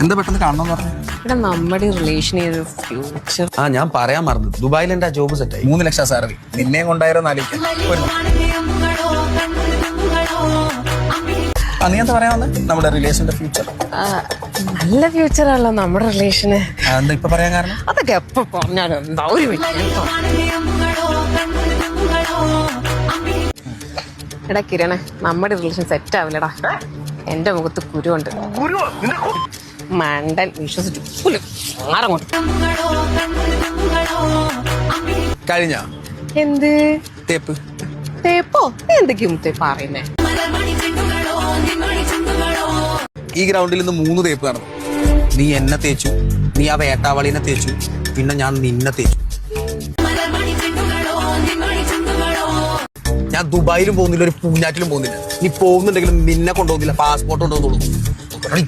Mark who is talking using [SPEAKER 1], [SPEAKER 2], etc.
[SPEAKER 1] എന്താ പെട്ടെന്ന് കാണണമെന്ന് പറഞ്ഞു?
[SPEAKER 2] ഇവിടെ നമ്മുടെ റിലേഷൻ ഫ്യൂച്ചർ
[SPEAKER 3] ആ ഞാൻ പറയാൻ മറന്നു. ദുബായിൽ എന്റെ ആ ജോബ് സെറ്റായി
[SPEAKER 1] മൂന്ന് ലക്ഷം സാലറി. നിന്നെ കൊണ്ടായിരുന്നു ആലോചിക്കാൻ ഒരു ആ നീ എന്താ നമ്മുടെ റിലേഷന്റെ ഫ്യൂച്ചർ
[SPEAKER 2] നല്ല ഫ്യൂച്ചർ ആണല്ലോ നമ്മുടെ റിലേഷന്
[SPEAKER 1] എന്താ ഇപ്പൊ പറയാൻ കാരണം?
[SPEAKER 2] അതൊക്കെ എപ്പോ പറഞ്ഞാലും എന്താ ഒരു എടാ കിരണേ നമ്മുടെ റിലേഷൻ സെറ്റ് ആവില്ലടാ. എന്റെ മുഖത്ത് കുരുണ്ട് മണ്ടൻ വിശ്വസിച്ചു. പുല്ല്. മാറങ്ങോട്ട്
[SPEAKER 1] കഴിഞ്ഞ?
[SPEAKER 2] എന്ത്?
[SPEAKER 1] തേപ്പ്.
[SPEAKER 2] തേപ്പോ? നീ എന്തൊക്കെയും തേപ്പ് അറിയുന്നേ
[SPEAKER 1] ഈ ഗ്രൗണ്ടിൽ നിന്ന് മൂന്ന് തേപ്പ് നടന്നു. നീ എന്നെ തേച്ചു നീ ആ വേട്ടാവളിനെ തേച്ചു പിന്നെ ഞാൻ നിന്നെ തേച്ചു. ഞാൻ ദുബായിലും പോകുന്നില്ല ഒരു പൂഞ്ഞാറ്റിലും പോകുന്നില്ല. നീ പോകുന്നുണ്ടെങ്കിലും നിന്നെ കൊണ്ടുപോകുന്നില്ല പാസ്പോർട്ട് കൊണ്ടുപോകുന്നുള്ളൂ.